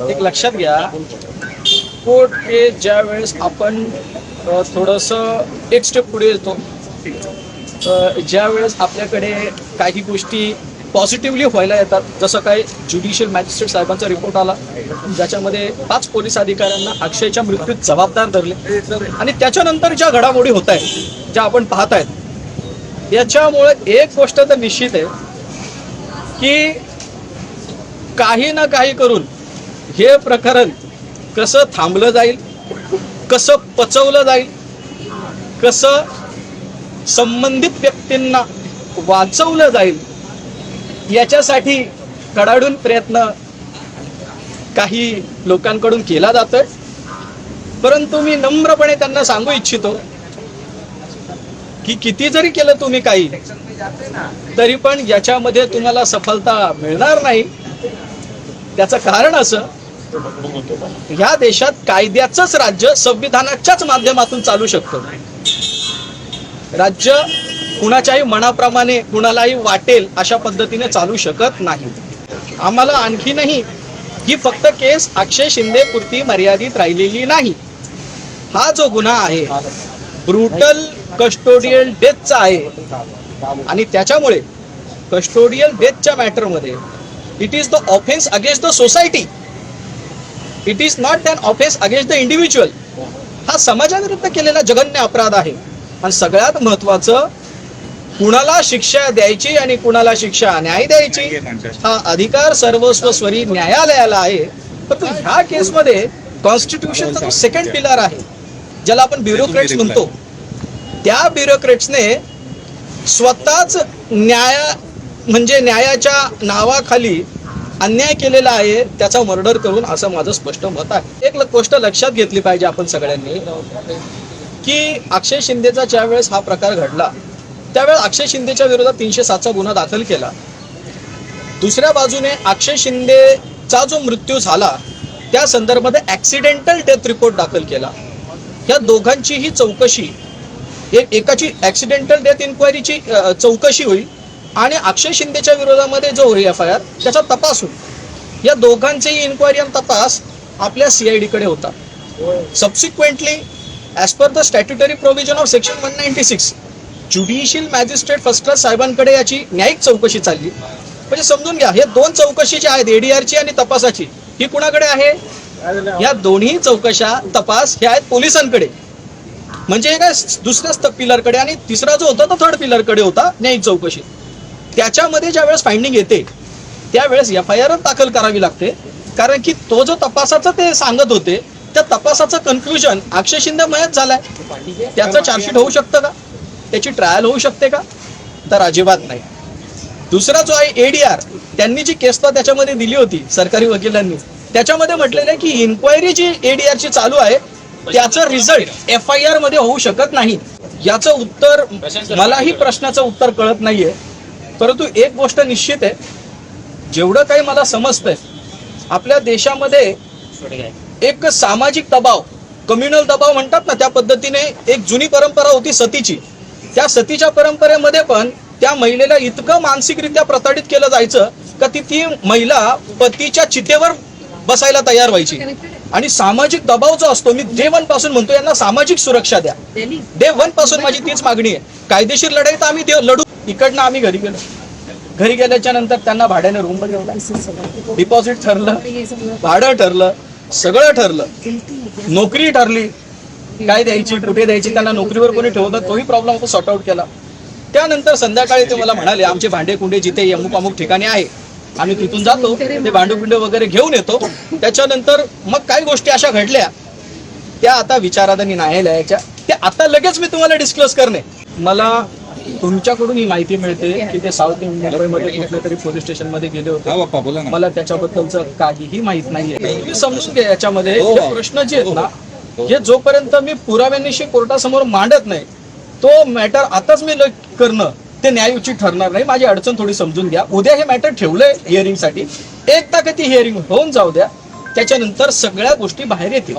एक लक्षात घ्या कोर्ट हे ज्या वेळेस आपण थोडस एक स्टेप पुढे येतो ज्या वेळेस आपल्याकडे काही गोष्टी पॉझिटिव्हली व्हायला येतात जसं काय ज्युडिशियल मॅजिस्ट्रेट साहेबांचा रिपोर्ट आला ज्याच्यामध्ये पाच पोलीस अधिकाऱ्यांना अक्षयच्या मृत्यूत जबाबदार धरले. आणि त्याच्यानंतर ज्या घडामोडी होत आहेत ज्या आपण पाहत आहेत याच्यामुळे एक गोष्ट तर निश्चित आहे की काही ना काही करून हे प्रकरण कसं थांबलं जाईल? कसं पचवलं जाईल? कसं संबंधित व्यक्तींना वाचवलं जाईल? याच्यासाठी कडाडून प्रयत्न काही लोकांकडून केला जातोय. परंतु मी नम्रपणे त्यांना सांगू इच्छितो की किती जरी केलं तुम्ही काही तरी पण याच्यामध्ये तुम्हाला सफलता मिळणार नाही. त्याचं कारण असं ह्या देशात कायद्याचंच राज्य संविधानाच्याच माध्यमातून चालू शकतं. राज्य कुणाच्याही मनाप्रमाणे कुणालाही वाटेल अशा पद्धतीने चालू शकत नाही. आम्हाला आणखीनही ही फक्त केस अक्षय शिंदे पुरती मर्यादित राहिलेली नाही. हा जो गुन्हा आहे ब्रुटल कस्टोडियल डेथचा आहे. आणि त्याच्यामुळे कस्टोडियल डेथच्या मॅटरमध्ये it is the offence against the society it is not an offence against the individual हा समाजाविरुद्ध केलेला जघन्य अपराध आहे. आणि सगळ्यात महत्वाचं कुणाला शिक्षा द्यायची आणि कुणाला शिक्षा न्याय द्यायची हा अधिकार सर्वस्व स्वरी न्यायालयाला आहे. परंतु ह्या केसमध्ये कॉन्स्टिट्यूशनचा सेकंड पिलर आहे. ज्याला आपण ब्युरोक्रेट्स म्हणतो. त्या ब्युरोक्रेट्सने स्वतःच न्याय म्हणजे न्यायाच्या नावाखाली अन्याय केलेला आहे त्याचा मर्डर करून असं माझं स्पष्ट मत आहे. एक गोष्ट लक्षात घेतली पाहिजे आपण सगळ्यांनी की अक्षय शिंदेचा ज्यावेळेस हा प्रकार घडला त्यावेळेस अक्षय शिंदेच्या विरोधात तीनशे सातचा गुन्हा दाखल केला. दुसऱ्या बाजूने अक्षय शिंदेचा जो मृत्यू झाला त्या संदर्भात ऍक्सिडेंटल डेथ रिपोर्ट दाखल केला. या दोघांचीही चौकशी एकाची ऍक्सिडेंटल डेथ इन्क्वायरीची चौकशी होईल आणि अक्षय शिंदेच्या विरोधामध्ये जो होईल एफ आय आर त्याचा तपास होईल. या दोघांचेही इन्क्वायरी आणि तपास आपल्या सी आयकडे होता subsequently as per the statutory provision of section one ninety six judicial magistrate first class साहेबांकडे याची न्यायिक चौकशी चालली. म्हणजे समजून घ्या हे दोन चौकशी ज्या आहेत एडीआरची आणि तपासाची ही कुणाकडे आहे? या दोन्ही चौकशा तपास ह्या आहेत पोलिसांकडे. म्हणजे काय दुसऱ्याच पिलरकडे आणि तिसरा जो होता तो थर्ड पिलरकडे होता न्यायिक चौकशी. त्याच्यामध्ये ज्या वेळेस फाइंडिंग येते त्यावेळेस एफ आय आर दाखल करावी लागते. कारण की तो जो तपासाचं ते सांगत होते त्या तपासाचं कन्क्लुजन अक्षय शिंदे मयत झालाय. त्याचं चार्जशीट होऊ शकतं का? त्याची ट्रायल होऊ शकते का? तर अजिबात नाही. दुसरा जो आहे एडीआर त्यांनी जी केस त्याच्यामध्ये दिली होती सरकारी वकिलांनी त्याच्यामध्ये म्हटलेलं आहे की इन्क्वायरी जी एडीआर ची चालू आहे त्याचं रिझल्ट एफ आय आरमध्ये होऊ शकत नाही. याचं उत्तर मलाही प्रश्नाचं उत्तर कळत नाहीये. परंतु एक गोष्ट निश्चित आहे जेवढं काही मला समजतंय आपल्या देशामध्ये एक सामाजिक दबाव कम्युनल दबाव म्हणतात ना त्या पद्धतीने एक जुनी परंपरा होती सतीची. त्या सतीच्या परंपरेमध्ये पण त्या महिलेला इतकं मानसिकरित्या प्रताडित केलं जायचं का ती ती महिला पतीच्या चितेवर बसायला तयार व्हायची. आणि सामाजिक दबाव जो असतो मी डे वनपासून म्हणतो यांना सामाजिक सुरक्षा द्या. डे वनपासून माझी तीच मागणी आहे. कायदेशीर लढाई तर आम्ही लढू इकडनं आम्ही घरी गेलो. घरी गेल्याच्यानंतर त्यांना भाड्याने रूम ठेवला. डिपॉझिट ठरलं. भाडं ठरलं. सगळं ठरलं. नोकरी ठरली. काय द्यायची कुठे द्यायची त्यांना नोकरीवर कोणी ठेवतं तोही प्रॉब्लेम सॉर्ट आउट केला. त्यानंतर संध्याकाळी ते मला म्हणाले आमचे भांडे कुंडे जिथे अमुक अमुक ठिकाणी आहे आम्ही तिथून जातो ते भांडेकुंडे वगैरे घेऊन येतो. त्याच्यानंतर मग काही गोष्टी अशा घडल्या. त्या आता विचाराधनी न्यायालयाच्या. त्या आता लगेच मी तुम्हाला डिस्क्लोज करणे. मला तुमच्याकडून ही माहिती मिळते की ते साऊथ मुंबईमध्ये कुठल्या तरी पोलीस स्टेशनमध्ये गेले होते. हा मला त्याच्याबद्दलचं काहीही माहीत नाहीये. समजून घ्या याच्यामध्ये. हो. हे. प्रश्न जे आहेत ना हे. जोपर्यंत मी पुराव्यानिशी कोर्टासमोर मांडत नाही तो मॅटर आताच मी करणं ते न्यायउचित ठरणार नाही. माझी अडचण थोडी समजून घ्या. उद्या हे मॅटर ठेवलंय हिअरिंगसाठी. एक ताकद ती हिअरिंग होऊन जाऊ द्या त्याच्यानंतर सगळ्या गोष्टी बाहेर येतील.